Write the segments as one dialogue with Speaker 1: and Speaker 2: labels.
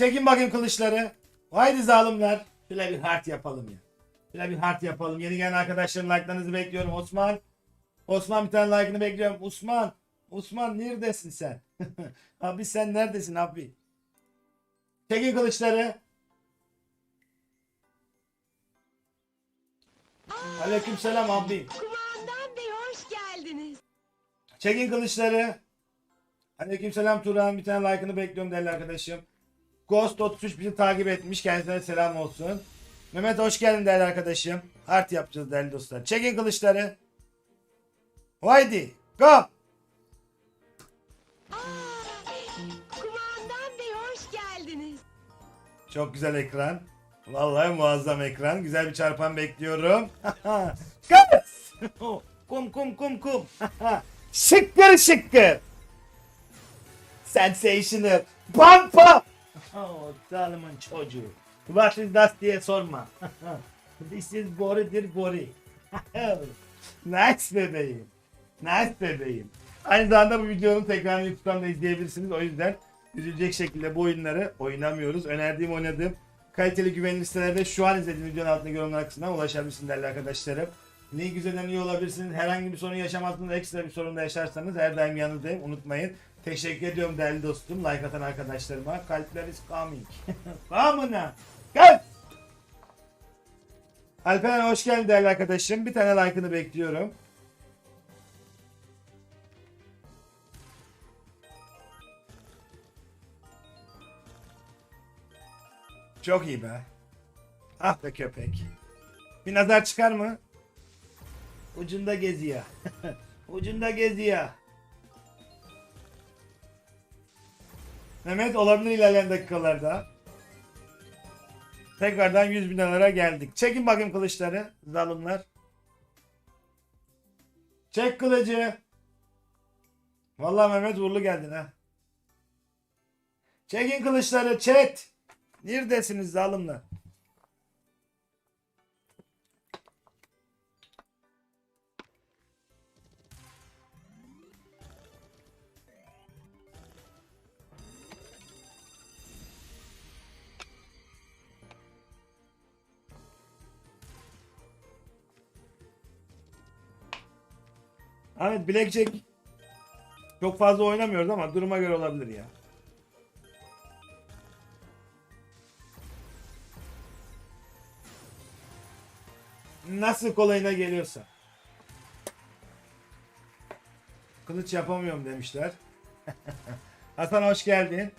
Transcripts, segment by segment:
Speaker 1: Çekin bakayım kılıçları. Haydi zalimler. Şöyle bir heart yapalım ya. Şöyle bir heart yapalım. Yeni gelen arkadaşların like'larınızı bekliyorum. Osman. Osman bir tane like'ını bekliyorum. Osman. Osman neredesin sen? abi sen neredesin abi? Çekin kılıçları. Aleykümselam abi.
Speaker 2: Kumandan Bey hoş geldiniz.
Speaker 1: Çekin kılıçları. Aleykümselam Turan. Bir tane like'ını bekliyorum değerli arkadaşım. Ghost 33 bizi takip etmiş. Kendisine selam olsun. Mehmet hoş geldin değerli arkadaşım. Art yapacağız değerli dostlar. Çekin kılıçları. Haydi. Go.
Speaker 2: Kumandan Bey hoş geldiniz.
Speaker 1: Çok güzel ekran. Vallahi muazzam ekran. Güzel bir çarpan bekliyorum. Kız. kum kum kum kum. şıkkır şıkkır. Sensational. Pampa. Oh, zalimin çocuğu. İs that diye sorma. This is Bori'dir Bori. nice bebeğim. Nice bebeğim. Aynı zamanda bu videonun tekrarını YouTube'dan da izleyebilirsiniz. O yüzden üzülecek şekilde bu oyunları oynamıyoruz. Önerdiğim oynadığım kaliteli güvenilir sitelerde şu an izlediğiniz videonun altındaki yorumlar kısmından ulaşabilirsiniz değerli arkadaşlarım. Link üzerinden iyi olabilirsiniz. Herhangi bir sorun yaşamazsınız. Ekstra bir sorun da yaşarsanız her daim yanınızdayım. Unutmayın. Teşekkür ediyorum değerli dostum. Like atan arkadaşlarıma. Kalpler is coming. Kamına. Kalp. Alperen hoş geldin değerli arkadaşım. Bir tane like'ını bekliyorum. Çok iyi be. Ah be köpek. Bir nazar çıkar mı? Ucunda geziyor. Ucunda geziyor. Mehmet olabilir ilerleyen dakikalarda. Tekrardan 100 bin dolara geldik. Çekin bakayım kılıçları. Zalimler. Çek kılıcı. Vallahi Mehmet uğurlu geldin ha. Çekin kılıçları chat. Neredesiniz zalimler? Evet Blackjack çok fazla oynamıyoruz ama duruma göre olabilir ya. Nasıl kolayına geliyorsa. Kılıç yapamıyorum demişler. Hasan hoş geldin.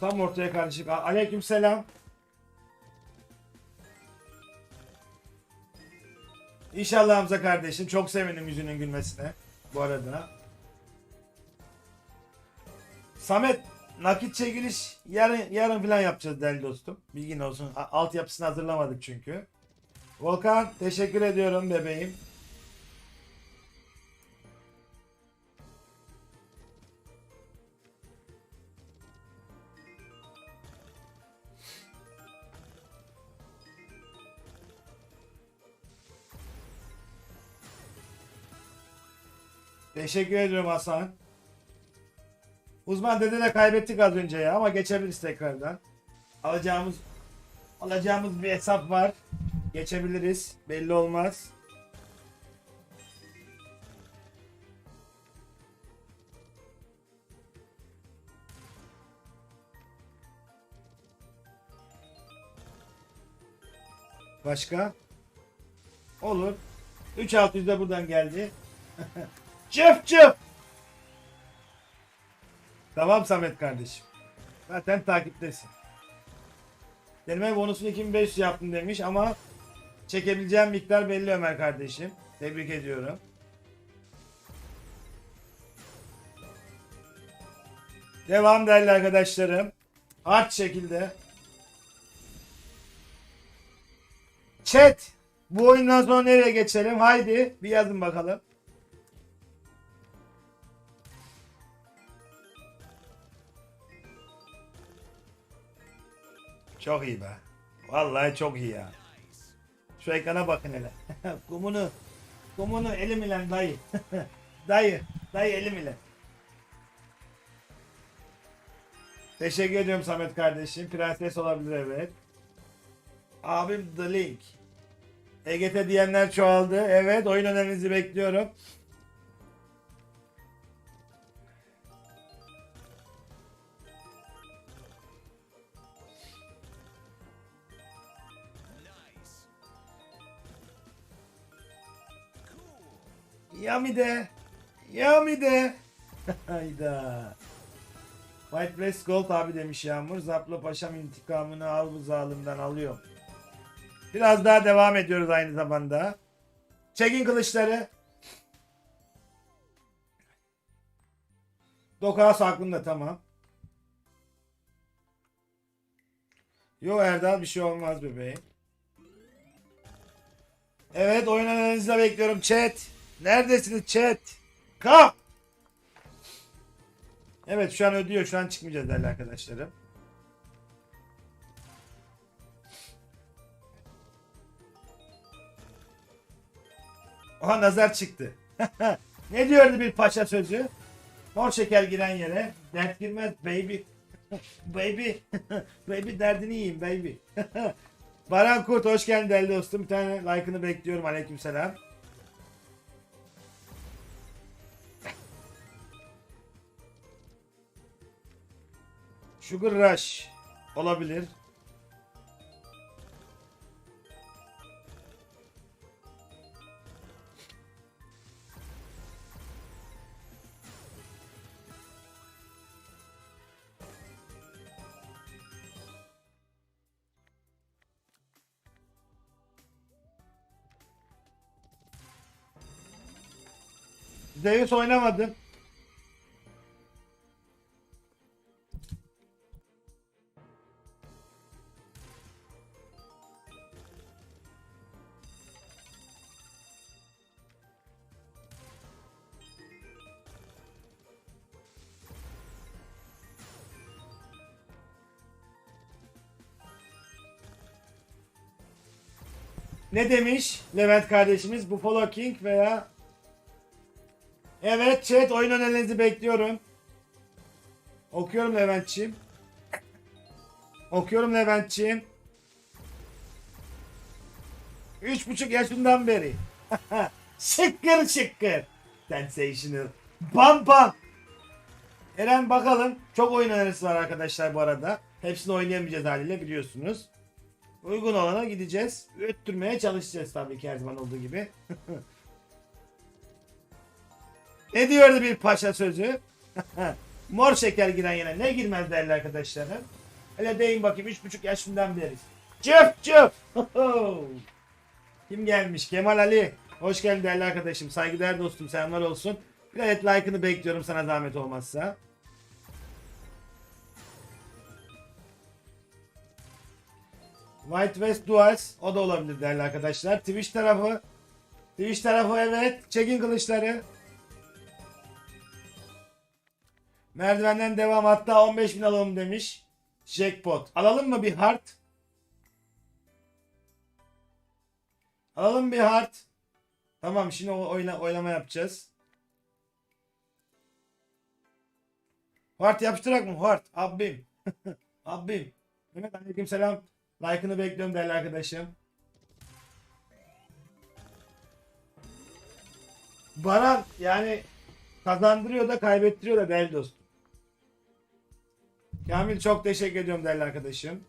Speaker 1: Tam ortaya karışık. Aleyküm selam. İnşallah Hamza kardeşim. Çok sevindim yüzünün gülmesine. Bu arada. Samet nakit çekiliş yarın yarın falan yapacağız değerli dostum. Bilgin olsun. Altyapısını hazırlamadık çünkü. Volkan teşekkür ediyorum bebeğim. Teşekkür ediyorum Hasan. Uzman dede de kaybettik az önce ya ama geçebiliriz tekrardan. Alacağımız alacağımız bir hesap var. Geçebiliriz. Belli olmaz. Başka? Olur. 3600 de buradan geldi. Çıf çıf. Tamam Samet kardeşim. Zaten takiptesin. Deneme bonusunu 2500 yaptım demiş ama çekebileceğim miktar belli Ömer kardeşim. Tebrik ediyorum. Devam değerli arkadaşlarım. Hard şekilde. Chat. Bu oyundan sonra nereye geçelim? Haydi bir yazın bakalım. Çok iyi be. Vallahi çok iyi ya. Şu ekrana bakın hele. kumunu. Kumunu elim ile dayı. dayı. Dayı elim ile. Teşekkür ediyorum Samet kardeşim. Prenses olabilir evet. Abim The Link. EGT diyenler çoğaldı. Evet oyun önerinizi bekliyorum. Yami de. Yami de. Hayda. White Breast Gold abi demiş Yağmur. Zapla Paşam intikamını al bu zalimden alıyor. Biraz daha devam ediyoruz aynı zamanda. Çekin kılıçları. Dokas aklında tamam. Yo Erdal bir şey olmaz bebeğim. Evet oyun analizini bekliyorum chat. Neredesiniz chat? Kap. Evet şu an ödüyor. Şu an çıkmayacağız değerli arkadaşlarım. Oha nazar çıktı. ne diyordu bir paşa sözü? Mor şeker giren yere dert girmez baby. baby. baby derdini yiyeyim baby. Baran Kurt hoş geldin değerli dostum. Bir tane like'ını bekliyorum. Aleykümselam. Sugar Rush olabilir. Zeus oynamadım. Ne demiş Levent kardeşimiz? Buffalo King veya Evet chat oyun önerilerinizi bekliyorum. Okuyorum Leventçiğim. Okuyorum Leventçiğim. Üç buçuk yaşından beri. şıkkır şıkkır. Sensational. Bam bam. Eren bakalım. Çok oyun önerisi var arkadaşlar bu arada. Hepsini oynayamayacağız haliyle biliyorsunuz. Uygun olana gideceğiz. Öttürmeye çalışacağız tabii ki her zaman olduğu gibi. Ne diyordu bir paşa sözü? Mor şeker giren yine ne girmez değerli arkadaşlarım. Hele deyin bakayım üç buçuk yaşından beri. Çıp çıp. Kim gelmiş? Kemal Ali. Hoş geldin değerli arkadaşım. Saygıdeğer dostum selamlar olsun. Bir adet like'ını bekliyorum sana zahmet olmazsa. White West Duals o da olabilir değerli arkadaşlar. Twitch tarafı Twitch tarafı evet. Çekin kılıçları. Merdivenden devam hatta 15 bin alalım demiş. Jackpot. Alalım mı bir hard? Alalım bir hard. Tamam şimdi oyna, oylama yapacağız. Hard yapıştırak mı? Hard. Abim. Abim. Mehmet aleyküm selam. Like'ını bekliyorum değerli arkadaşım. Baran yani kazandırıyor da kaybettiriyor da değerli dostum. Kamil çok teşekkür ediyorum değerli arkadaşım.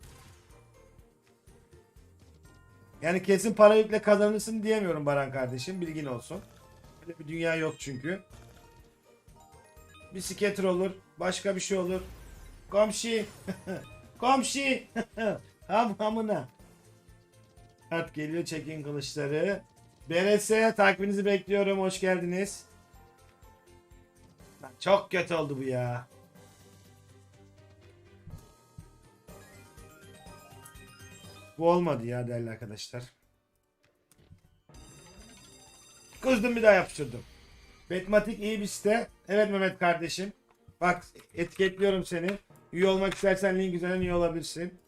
Speaker 1: Yani kesin para yükle kazanırsın diyemiyorum Baran kardeşim. Bilgin olsun. Öyle bir dünya yok çünkü. Bir skater olur. Başka bir şey olur. Komşi. Komşi. Ham hamına. Kart geliyor çekin kılıçları. BRS takibinizi bekliyorum. Hoş geldiniz. Lan çok kötü oldu bu ya. Bu olmadı ya değerli arkadaşlar. Kızdım bir daha yapıştırdım. Betmatik iyi bir site. Evet Mehmet kardeşim. Bak etiketliyorum seni. Üye olmak istersen link üzerinden üye olabilirsin.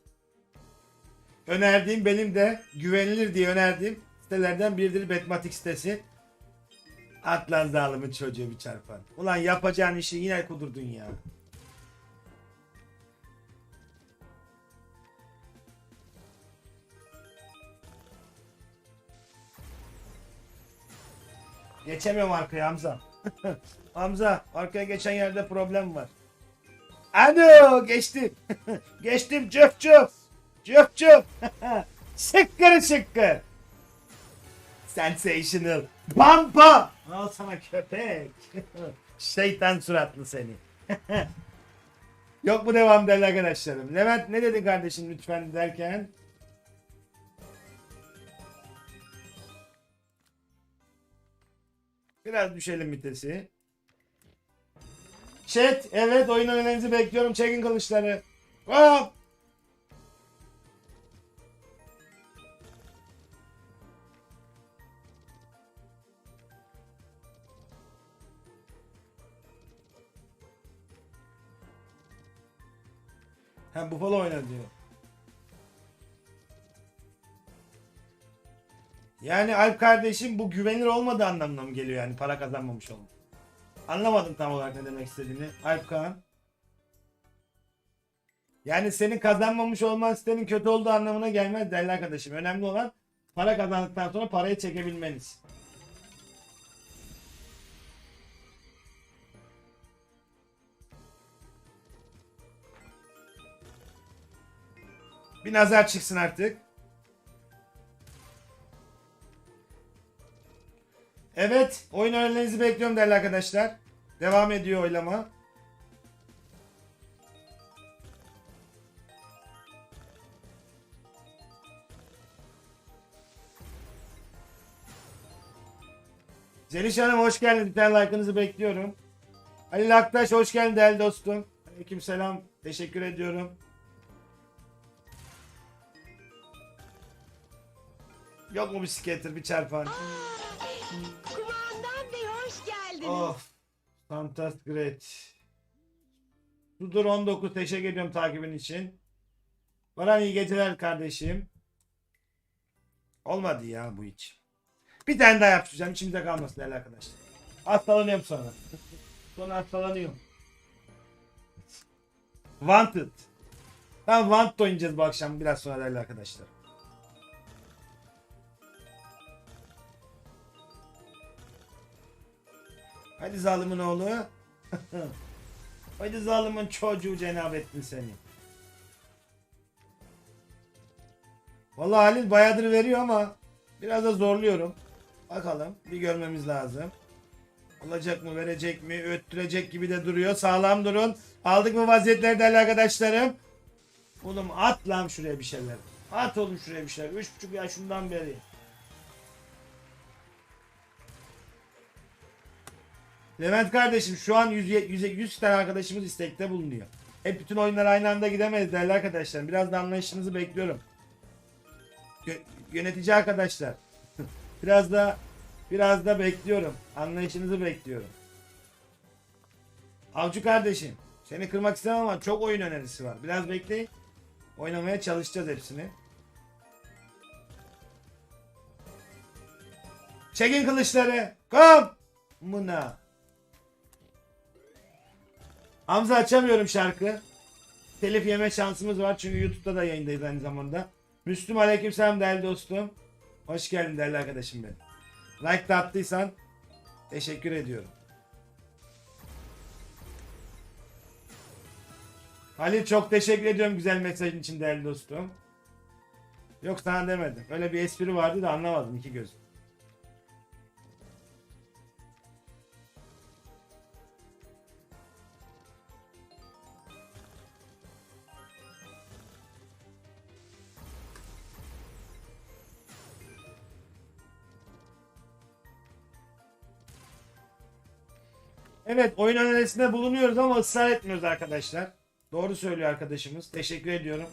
Speaker 1: Önerdiğim benim de güvenilir diye önerdiğim sitelerden biridir Betmatik sitesi. Atlan zalimin çocuğu bir çarpan. Ulan yapacağın işi yine kudurdun ya. Geçemiyorum arkaya Hamza. Hamza arkaya geçen yerde problem var. Ano geçtim. geçtim cöp cöp. Cöp cöp. şıkkır şıkkır. Sensational. Pampa. Al sana köpek. Şeytan suratlı seni. Yok mu devam değerli arkadaşlarım? Levent ne dedi kardeşim lütfen derken? Biraz düşelim vitesi. Chat evet oyun önerinizi bekliyorum. Çekin kılıçları. Hop. Ha Buffalo oynar diyor. Yani Alp kardeşim bu güvenilir olmadığı anlamına mı geliyor yani para kazanmamış olmak? Anlamadım tam olarak ne demek istediğini. Alp Kaan. Yani senin kazanmamış olman sitenin kötü olduğu anlamına gelmez değerli arkadaşım. Önemli olan para kazandıktan sonra parayı çekebilmeniz. Bir nazar çıksın artık. Evet, oyun önerilerinizi bekliyorum değerli arkadaşlar. Devam ediyor oylama. Zeliş Hanım hoş geldiniz. Bir tane like'ınızı bekliyorum. Halil Aktaş hoş geldin değerli dostum. Aleyküm selam. Teşekkür ediyorum. Yok mu bir skater, bir çarpan?
Speaker 2: Kumandan Bey hoş geldiniz.
Speaker 1: Of. Fantastic great. Sudur 19 teşekkür ediyorum takibin için. Baran iyi geceler kardeşim. Olmadı ya bu hiç. Bir tane daha yapacağım içimde kalmasın değerli arkadaşlar. Hastalanıyorum sonra. sonra hastalanıyorum. Wanted. Ben Wanted oynayacağız bu akşam biraz sonra değerli arkadaşlar. Hadi zalimin oğlu. Hadi zalimin çocuğu cenab ettin seni. Vallahi Halil bayağıdır veriyor ama biraz da zorluyorum. Bakalım bir görmemiz lazım. Olacak mı verecek mi öttürecek gibi de duruyor. Sağlam durun. Aldık mı vaziyetleri değerli arkadaşlarım? Oğlum at lan şuraya bir şeyler. At oğlum şuraya bir şeyler. Üç buçuk yaşından beri. Levent kardeşim şu an 100, 100, 100 tane arkadaşımız istekte bulunuyor. Hep bütün oyunlar aynı anda gidemeyiz değerli arkadaşlar. Biraz da anlayışınızı bekliyorum. Yö- yönetici arkadaşlar. biraz da biraz da bekliyorum. Anlayışınızı bekliyorum. Avcı kardeşim. Seni kırmak istemem ama çok oyun önerisi var. Biraz bekleyin. Oynamaya çalışacağız hepsini. Çekin kılıçları. Kom. Mına. Hamza açamıyorum şarkı. Telif yeme şansımız var çünkü YouTube'da da yayındayız aynı zamanda. Müslüm aleykümselam değerli dostum. Hoş geldin değerli arkadaşım benim. Like da attıysan teşekkür ediyorum. Halil çok teşekkür ediyorum güzel mesajın için değerli dostum. Yok sana demedim. Öyle bir espri vardı da anlamadım iki gözüm. Evet oyun önerisinde bulunuyoruz ama ısrar etmiyoruz arkadaşlar. Doğru söylüyor arkadaşımız. Teşekkür ediyorum.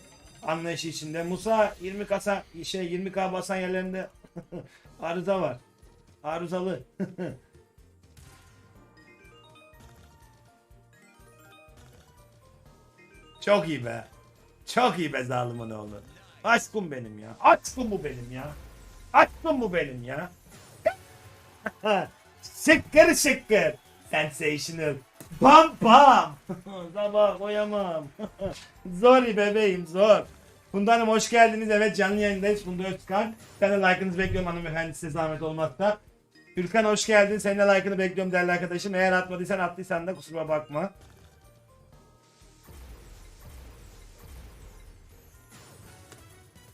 Speaker 1: Anlayışı içinde. Musa 20 kasa şey 20k basan yerlerinde arıza var. Arızalı. Çok iyi be. Çok iyi be zalimin oğlu. Aşkım benim ya. Aşkım bu benim ya. Aşkım bu benim ya. şıkkır şıkkır. Sensational. Bam bam. Sabah koyamam. zor bebeğim zor. Funda Hanım hoş geldiniz. Evet canlı yayındayız. Funda Özkan. Ben de like'ınızı bekliyorum hanımefendi size zahmet olmazsa. Gürkan hoş geldin. Senin de like'ını bekliyorum değerli arkadaşım. Eğer atmadıysan attıysan da kusuruma bakma.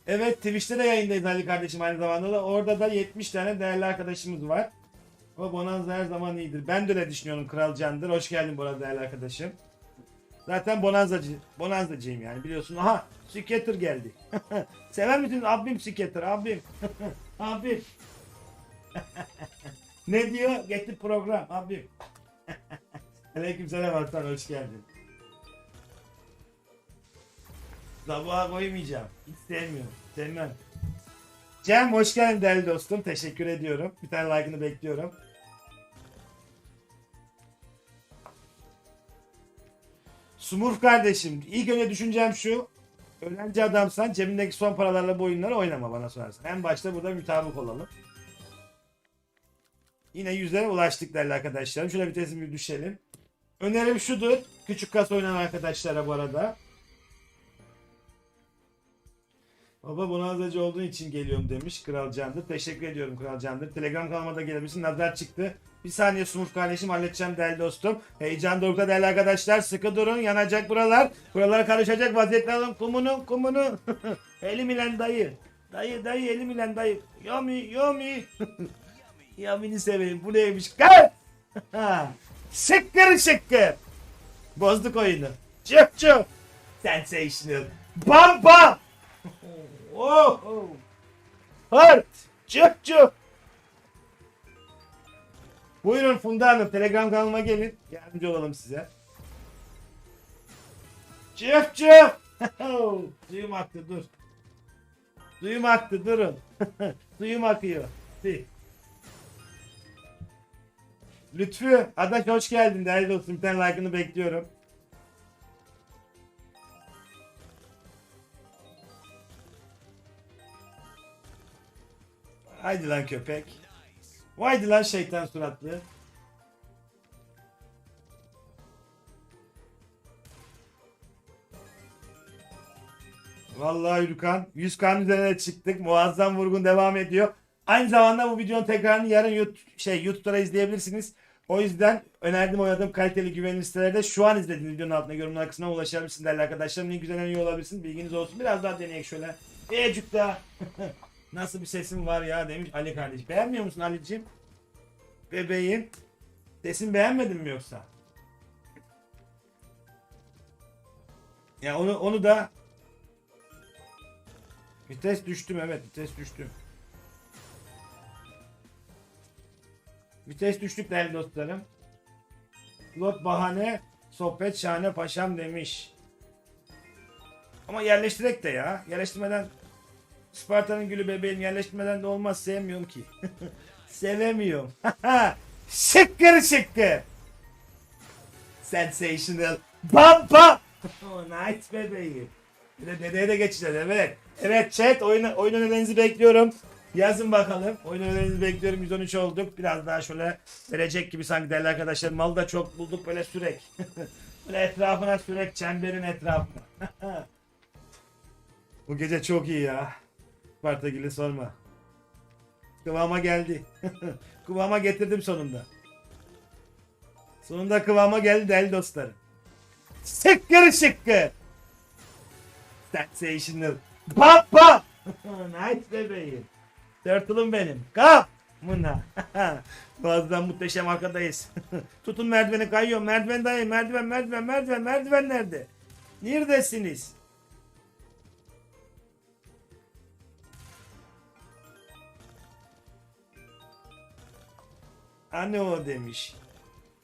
Speaker 1: Evet Twitch'te de yayındayız Ali kardeşim aynı zamanda da. Orada da 70 tane değerli arkadaşımız var. Ama Bonanza her zaman iyidir. Ben de öyle düşünüyorum Kral Candır. Hoş geldin arada değerli arkadaşım. Zaten Bonanzacı, Bonanzacıyım yani biliyorsun. Aha Skater geldi. Sever misin abim Skater abim. abim. ne diyor? Getir program abim. Aleyküm selam Hasan hoş geldin. Sabaha koymayacağım. Hiç sevmiyorum. Sevmem. Cem hoş geldin değerli dostum. Teşekkür ediyorum. Bir tane like'ını bekliyorum. Sumurf kardeşim. ilk önce düşüncem şu. Öğrenci adamsan cebindeki son paralarla bu oyunları oynama bana sorarsan. En başta burada mütabık olalım. Yine yüzlere ulaştık değerli arkadaşlarım. Şöyle vitesimi bir düşelim. Önerim şudur. Küçük kasa oynayan arkadaşlara bu arada. Baba bonanzacı olduğun için geliyorum demiş Kral Candır. Teşekkür ediyorum Kral Candır. Telegram kanalıma da gelebilirsin. Nazar çıktı. Bir saniye Sumur kardeşim halledeceğim değerli dostum. Heyecan dorukta değerli arkadaşlar. Sıkı durun. Yanacak buralar. Buralar karışacak. Vaziyetler alın. Kumunu kumunu. elim ile dayı. Dayı dayı elim ile dayı. Yomi yomi. Yamini seveyim. Bu neymiş? Gel. şıkkır şıkkır. Bozduk oyunu. Çık çık. Sensational. Bam bam. Oh, oh. Hart. Çık çık. Buyurun Funda Hanım. Telegram kanalıma gelin. Yardımcı olalım size. Çık çık. Suyum aktı dur. Suyum aktı durun. Suyum akıyor. Lütfü, Adaş hoş geldin değerli dostum. Bir tane like'ını bekliyorum. Haydi lan köpek. Haydi lan şeytan suratlı. Vallahi Yürükan 100 üzerine çıktık. Muazzam vurgun devam ediyor. Aynı zamanda bu videonun tekrarını yarın YouTube, şey YouTube'da izleyebilirsiniz. O yüzden önerdiğim oynadığım kaliteli güvenilir sitelerde şu an izlediğiniz videonun altına yorumlar kısmına ulaşabilirsiniz değerli arkadaşlarım. Ne güzel en iyi olabilirsin. Bilginiz olsun. Biraz daha deneyek şöyle. Ecük daha. Nasıl bir sesim var ya demiş Ali kardeş. Beğenmiyor musun Ali'ciğim? Bebeğim. Sesimi beğenmedin mi yoksa? Ya onu onu da Vites düştüm evet vites düştüm. Vites düştük değerli dostlarım. Lot bahane, sohbet şahane paşam demiş. Ama yerleştirek de ya. Yerleştirmeden Sparta'nın gülü bebeğim yerleştirmeden de olmaz sevmiyorum ki. Sevemiyorum. şıkkır şıkkır. Sensational. Bam bam. oh, nice bebeğim. Bir de dedeye de geçeceğiz evet. Evet chat oyun, oyun önerilerinizi bekliyorum. Yazın bakalım. Oyun önerilerinizi bekliyorum. 113 olduk. Biraz daha şöyle verecek gibi sanki değerli arkadaşlar. Malı da çok bulduk böyle sürek. böyle etrafına sürek çemberin etrafına. Bu gece çok iyi ya. Spartagil'i sorma. Kıvama geldi. kıvama getirdim sonunda. Sonunda kıvama geldi değerli dostlarım. Şıkkır şıkkır. Sensational. Bam. nice bebeğim. Turtle'ım benim. Kap. Muna. Boğazdan muhteşem arkadayız. Tutun merdiveni kayıyor. Merdiven dayı. Merdiven merdiven merdiven merdiven nerede? Neredesiniz? Anne o demiş.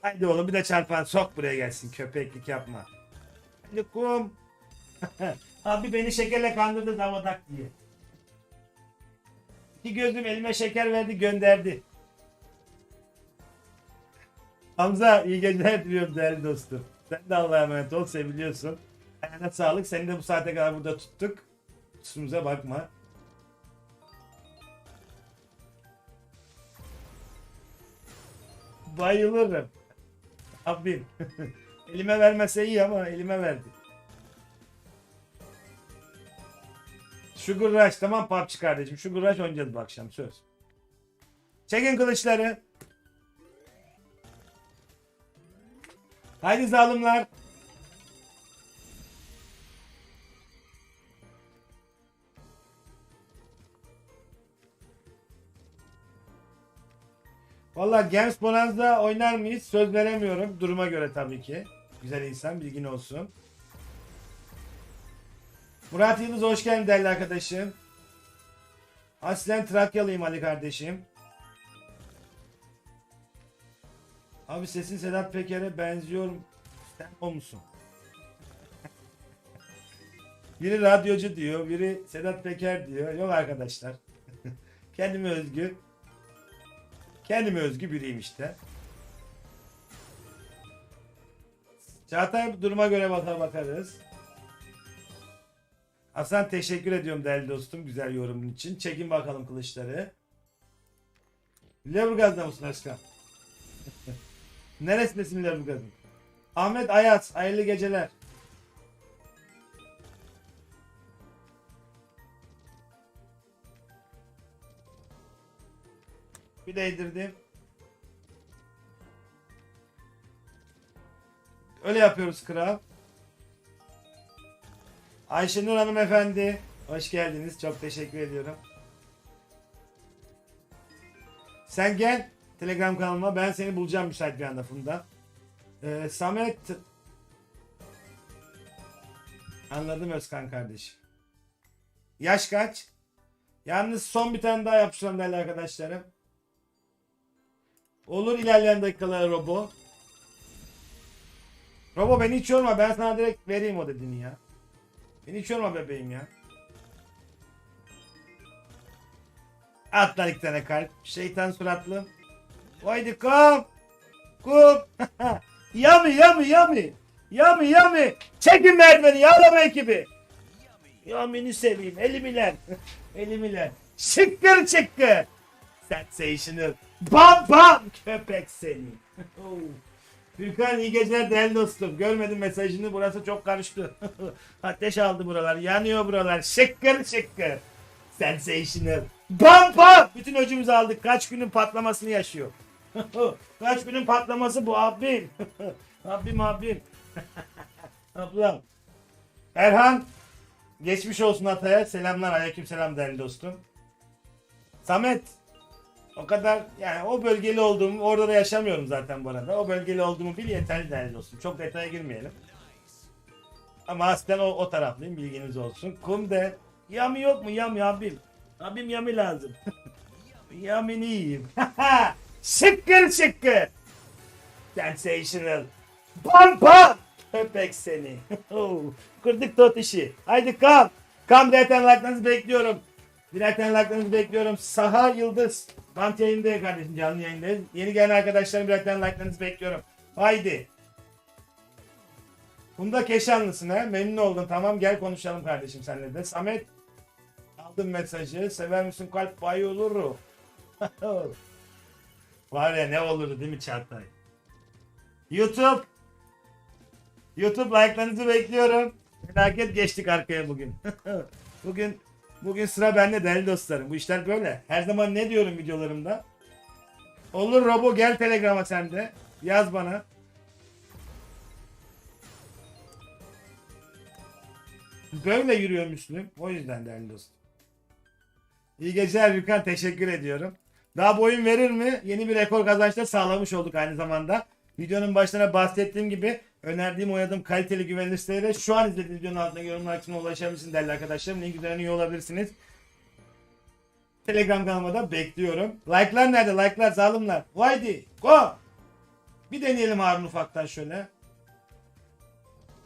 Speaker 1: Haydi oğlum bir de çarpan sok buraya gelsin. Köpeklik yapma. Hadi kum. Abi beni şekerle kandırdı davadak diye. İki gözüm elime şeker verdi gönderdi. Hamza iyi geceler diliyorum değerli dostum. Sen de Allah'a emanet ol seviliyorsun. Ayağına sağlık. Seni de bu saate kadar burada tuttuk. Kusurumuza bakma. Bayılırım. Abim. elime vermese iyi ama elime verdi. Sugar Rush tamam PUBG kardeşim. Sugar Rush oynayacağız bu akşam söz. Çekin kılıçları. Haydi zalimler. Valla Games Bonanza oynar mıyız? Söz veremiyorum. Duruma göre tabii ki. Güzel insan bilgin olsun. Murat Yıldız hoş geldin değerli arkadaşım. Aslen Trakyalıyım Ali kardeşim. Abi sesin Sedat Peker'e benziyor. Sen o musun? biri radyocu diyor, biri Sedat Peker diyor. Yok arkadaşlar. Kendime özgü. Kendime özgü biriyim işte. Çağatay duruma göre bakar bakarız. Hasan teşekkür ediyorum değerli dostum güzel yorumun için. Çekin bakalım kılıçları. Leburgaz'da mısın Özkan? Neresindesin Leburgaz'ın? Ahmet Ayaz, hayırlı geceler. Bir değdirdim. Öyle yapıyoruz kral. Ayşenur hanımefendi. Hoş geldiniz. Çok teşekkür ediyorum. Sen gel Telegram kanalıma. Ben seni bulacağım müsait bir anda Funda. Ee, Samet Anladım Özkan kardeş. Yaş kaç? Yalnız son bir tane daha yapacağım değerli arkadaşlarım. Olur ilerleyen dakikalar Robo. Robo beni hiç yorma. Ben sana direkt vereyim o dediğini ya. Beni hiç yorma bebeğim ya. At lan iki tane kalp. Şeytan suratlı. Haydi kom. Kom. yami yami yami. Yami yami. Çekin merdiveni yağlama ekibi. Yami'ni seveyim. Elimiler. Elimiler. Şıkkır çıkkır. Sensational. Bam bam. Köpek seni. Gürkan iyi geceler değerli dostum. Görmedim mesajını. Burası çok karıştı. Ateş aldı buralar. Yanıyor buralar. Şıkkır şıkkır. Sensational. Bam bam. Bütün öcümüzü aldık. Kaç günün patlamasını yaşıyor. Kaç günün patlaması bu abim. abim abim. Ablam. Erhan. Geçmiş olsun Atay'a. Selamlar. Aleyküm selam değerli dostum. Samet. O kadar yani o bölgeli olduğumu orada da yaşamıyorum zaten bu arada. O bölgeli olduğumu bil yeterli değerli dostum. Çok detaya girmeyelim. Ama aslen o, o taraflıyım bilginiz olsun. Kumde yami yok mu yami abim? Abim yami lazım. Yamini yiyeyim. şıkkır şıkkır. Sensational. Bam bam. Köpek seni. Kırdık tot işi. Haydi kam. Kam zaten like'larınızı bekliyorum. Birer like'larınızı bekliyorum. Saha Yıldız. Bant yayındayım kardeşim canlı yayındayız. Yeni gelen arkadaşlarım birer like'larınızı bekliyorum. Haydi. Bunda Keşanlısın ha. Memnun oldum. Tamam gel konuşalım kardeşim seninle de. Samet aldım mesajı. Sever misin kalp bay olur. Var ya ne olur değil mi Çağatay? YouTube. YouTube like'larınızı bekliyorum. Felaket geçtik arkaya bugün. bugün bugün sıra bende değerli dostlarım. Bu işler böyle. Her zaman ne diyorum videolarımda? Olur Robo gel Telegram'a sen de. Yaz bana. Böyle yürüyor Müslüm. O yüzden değerli dostum. İyi geceler Gürkan. Teşekkür ediyorum. Daha bu oyun verir mi? Yeni bir rekor kazançta sağlamış olduk aynı zamanda. Videonun başına bahsettiğim gibi önerdiğim oynadığım kaliteli güvenilir sitelere şu an izlediğiniz videonun altına yorumlar kısmına ulaşabilirsiniz değerli arkadaşlarım. Link üzerinden üye olabilirsiniz. Telegram kanalıma da bekliyorum. Like'lar nerede? Like'lar zalimler. Haydi go! Bir deneyelim Harun ufaktan şöyle.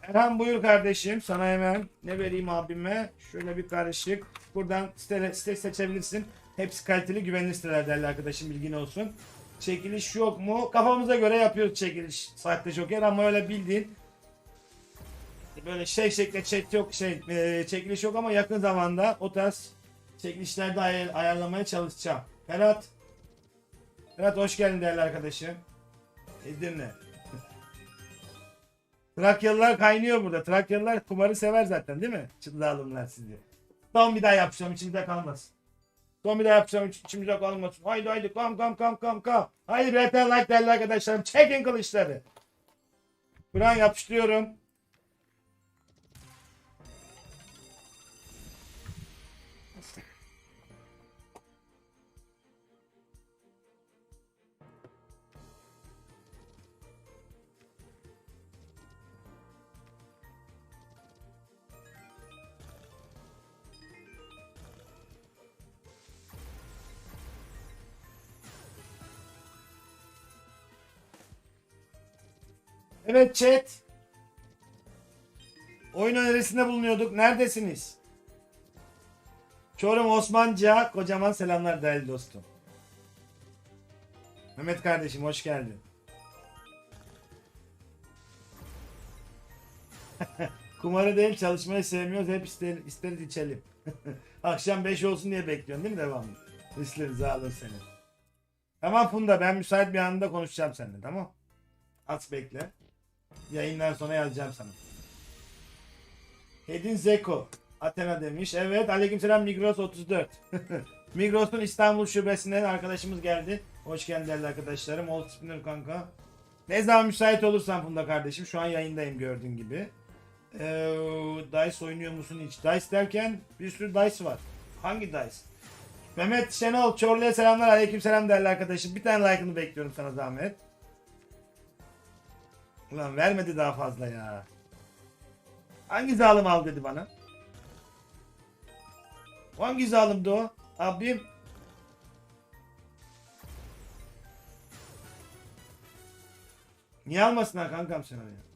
Speaker 1: Erhan buyur kardeşim. Sana hemen ne vereyim abime? Şöyle bir karışık. Buradan site, site seçebilirsin. Hepsi kaliteli güvenilir siteler değerli arkadaşım bilgin olsun. Çekiliş yok mu? Kafamıza göre yapıyoruz çekiliş. Sahte joker ama öyle bildiğin böyle şey şekle chat yok şey e, çekiliş yok ama yakın zamanda o tarz çekilişlerde ay- ayarlamaya çalışacağım. Ferhat. Ferhat hoş geldin değerli arkadaşım. Edirne. Trakyalılar kaynıyor burada. Trakyalılar kumarı sever zaten değil mi? Çıldalımlar sizi. Son bir daha yapacağım içimde kalmasın. Son bir daha yapacağım iç- içimde kalmasın. Haydi haydi kam kam kam kam kam. Haydi bir like değerli arkadaşlarım. Çekin kılıçları. Kur'an yapıştırıyorum. Evet chat. Oyun önerisinde bulunuyorduk. Neredesiniz? Çorum Osmanca kocaman selamlar değerli dostum. Mehmet kardeşim hoş geldin. Kumarı değil çalışmayı sevmiyoruz. Hep ister, isteriz içelim. Akşam 5 olsun diye bekliyorsun değil mi devamlı? Rıza alır seni. Tamam Funda ben müsait bir anda konuşacağım seninle tamam. Az bekle. Yayından sonra yazacağım sana. Hedin Zeko. Athena demiş. Evet aleykümselam Migros 34. Migros'un İstanbul şubesinden arkadaşımız geldi. Hoş geldin değerli arkadaşlarım. Old Spinner kanka. Ne zaman müsait olursan Funda kardeşim. Şu an yayındayım gördüğün gibi. Ee, dice oynuyor musun hiç? Dice derken bir sürü dice var. Hangi dice? Mehmet Şenol Çorlu'ya selamlar. Aleykümselam değerli arkadaşım. Bir tane like'ını bekliyorum sana zahmet. Ulan vermedi daha fazla ya. Hangi zalim al dedi bana? Hangi zalimdi o? Abim. Niye almasınlar kankam sen oraya?